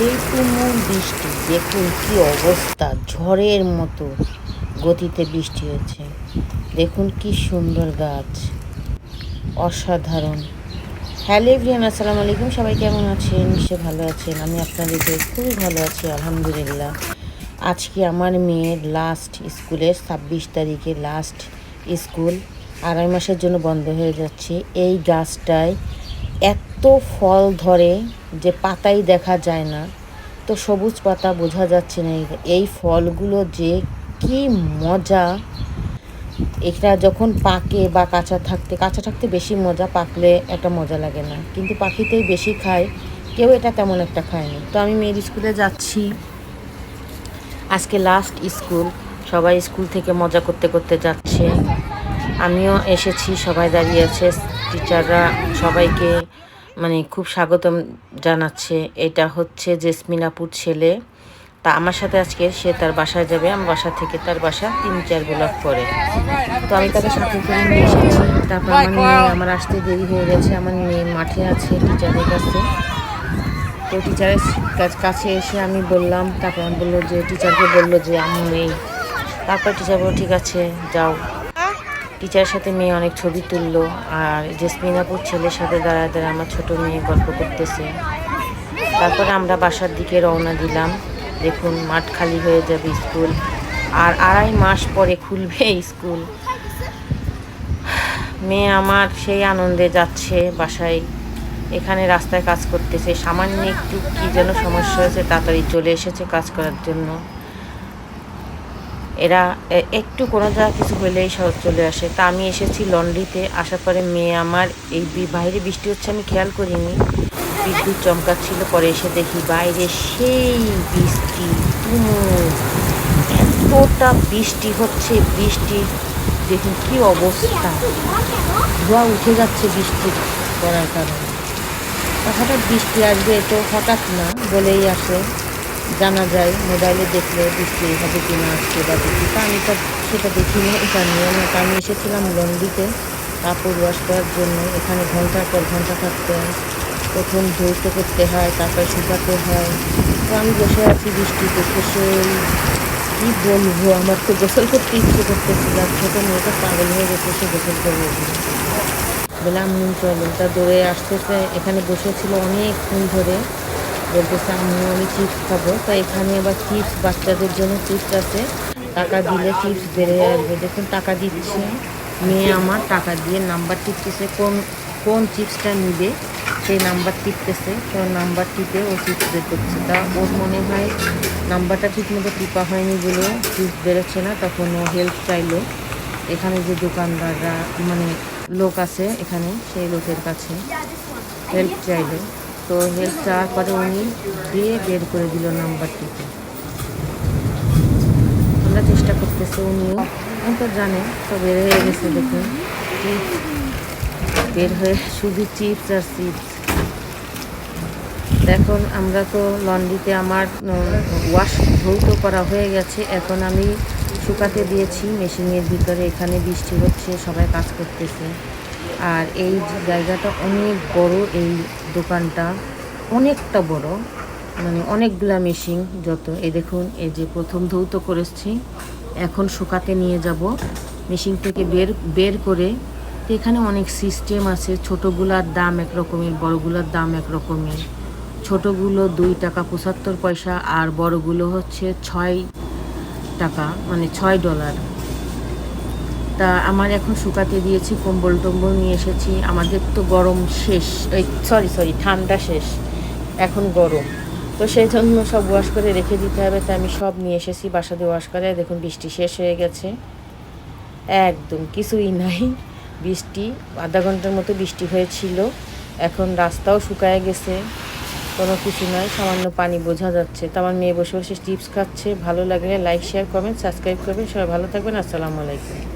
সেই তুমুল বৃষ্টি, দেখুন কি অবস্থা, ঝড়ের মতো গতিতে বৃষ্টি হয়েছে দেখুন কি সুন্দর গাছ, অসাধারণ। হ্যালো এভরিয়ান আসসালামু আলাইকুম, সবাই কেমন আছেন? নিশ্চয়ই ভালো আছেন। আমি আপনাদেরকে খুবই ভালো আছি, আলহামদুলিল্লাহ। আজকে আমার মেয়ের লাস্ট স্কুলের ছাব্বিশ তারিখে লাস্ট স্কুল আড়াই মাসের জন্য বন্ধ হয়ে যাচ্ছে। এই গাছটায় এত ফল ধরে যে পাতাই দেখা যায় না। তো সবুজ পাতা বোঝা যাচ্ছে না এই- ফলগুলো যে কি মজা। এটা যখন পাকে বা কাঁচা থাকতে কাঁচা থাকতে বেশি মজা, পাকলে একটা মজা লাগে না। কিন্তু পাখিতেই বেশি খায়, কেউ এটা তেমন একটা খায়নি। তো আমি মেয়ের স্কুলে যাচ্ছি। আজকে লাস্ট স্কুল সবাই স্কুল থেকে মজা করতে করতে যাচ্ছে। আমিও এসেছি, সবাই দাঁড়িয়ে আছে টিচাররা সবাইকে মানে খুব স্বাগতম জানাচ্ছে। এটা হচ্ছে জেসমিনাপুর ছেলে। তা আমার সাথে আজকে সে তার বাসায় যাবে, আমার বাসা থেকে তার বাসা তিন চার ব্লক করে তো আমি তাকে সাথে করে নিয়ে এসেছি। তারপর আমার মেয়ে, আমার আসতে দেরি হয়ে গেছে, আমার মেয়ে মাঠে আছে টিচারের কাছে। তো টিচারের কাছে এসে আমি বললাম, তারপর আমি বলল যে টিচারকে বলল যে আমি নেই তারপর টিচার বলল, ঠিক আছে, যাও। টিচারের সাথে মেয়ে অনেক ছবি তুললো, আর জেসমিনাপুর ছেলের সাথে দাঁড়ায় দাঁড়ায় আমার ছোট মেয়ে গল্প করতেছে। তারপরে আমরা বাসার দিকে রওনা দিলাম। দেখুন, মাঠ খালি হয়ে যাবে স্কুল, আর আড়াই মাস পরে খুলবে স্কুল। মেয়ে আমার সেই আনন্দে যাচ্ছে বাসায়, এখানে রাস্তায় কাজ করতেছে। সামান্য একটু কী যেন সমস্যা হয়েছে, তাড়াতাড়ি চলে এসেছে কাজ করার জন্য। এরা একটু কোনো জায়গা কিছু হলেই সব চলে আসে। তা আমি এসেছি লন্ড্রিতে, আসার পরে মেয়ে আমার, এই বাইরে বৃষ্টি হচ্ছে, আমি খেয়াল করিনি। বিদ্যুৎ চমকাচ্ছিল, পরে এসে দেখি বাইরে সেই বৃষ্টি, তুমুল। এতটা বৃষ্টি হচ্ছে, বৃষ্টি, দেখুন কি অবস্থা। ধোয়া উঠে যাচ্ছে বৃষ্টির পড়ার কারণে। হঠাৎ বৃষ্টি আসবে তো হঠাৎ না বলেই আসে। জানা যায়, মোবাইলে দেখলে বৃষ্টি হবে কি না আসছে বা দেখি তা আমি তো সেটা দেখিনি, এটা নিয়ে না আমি এসেছিলাম লন্ডিতে, কাপড় ওয়াশ করার জন্য, এখানে ঘণ্টার পর ঘণ্টা থাকতে হয়, প্রথম ধৌত করতে হয়, তারপর শুকাতে হয়, তো আমি বসে আছি বৃষ্টি দেখে সেই, কী বলব, আমার তো গোসল করতে ইচ্ছে করতেছিল, আর ছোটো মেয়েটা পাগল হয়ে গেছে, সে গোসল করবে নুন চলো। তা দৌড়ে আসতেছে, এখানে বসেছিল অনেকক্ষণ ধরে বলতেছে আমি আমি চিপস খাব। তো এখানে আবার চিপস বাচ্চাদের জন্য চিপস আছে। টাকা দিলে চিপস বেড়ে আসবে। দেখুন, টাকা দিচ্ছে মেয়ে আমার, টাকা দিয়ে নাম্বার টিপতেছে। কোন কোন চিপসটা নিবে, সেই নাম্বার টিপতেছে। তো নাম্বার টিপে ও চিপস বের করছে। তা ওর মনে হয় নাম্বারটা ঠিক মতো টিপা হয়নি বলে চিপস বেরোচ্ছে না। তখন ও হেল্প চাইলো। এখানে যে দোকানদাররা মানে লোক আছে এখানে, সেই লোকের কাছে হেল্প চাইলো। তো হেল্প চাওয়ার পরে উনি দিয়ে বের করে দিল নাম্বারটিতে আমরা চেষ্টা করতেছি উনিও। উনি তো জানে, তো বের হয়ে গেছে দেখুন। বের হয়ে শুধু চিপস আর চিপস এখন আমরা তো লন্ড্রিতে আমার ওয়াশ ধৌত করা হয়ে গেছে। এখন আমি শুকাতে দিয়েছি মেশিনের ভিতরে। এখানে বৃষ্টি হচ্ছে, সবাই কাজ করতেছে। আর এই জায়গাটা অনেক বড়, এই দোকানটা অনেকটা বড় মানে অনেকগুলা মেশিন যত। এই দেখুন, এই যে প্রথম ধৌত করেছি, এখন শুকাতে নিয়ে যাব। মেশিন থেকে বের বের করে এখানে অনেক সিস্টেম আছে, ছোটোগুলার দাম এক রকমের বড়গুলোর দাম এক রকমের ছোটোগুলো দুই টাকা পঁচাত্তর পয়সা, আর বড়গুলো হচ্ছে ছয় টাকা মানে ছয় ডলার তা আমার এখন শুকাতে দিয়েছি, কম্বল টম্বল নিয়ে এসেছি। আমাদের তো গরম শেষ, এই সরি সরি ঠান্ডা শেষ, এখন গরম। তো সেই জন্য সব ওয়াশ করে রেখে দিতে হবে। তাই আমি সব নিয়ে এসেছি, বাসাতে ওয়াশ করে দেখুন, বৃষ্টি শেষ হয়ে গেছে। একদম কিছুই নাই। বৃষ্টি, আধা ঘণ্টার মতো বৃষ্টি হয়েছিল। এখন রাস্তাও শুকায় গেছে। কোনো কিছু নয় সামান্য পানি বোঝা যাচ্ছে। তো আমার মেয়ে বসে বসে টিপস খাচ্ছে। ভালো লাগলে লাইক শেয়ার কমেন্ট সাবস্ক্রাইব করবেন। সবাই ভালো থাকবেন। আসসালামু আলাইকুম।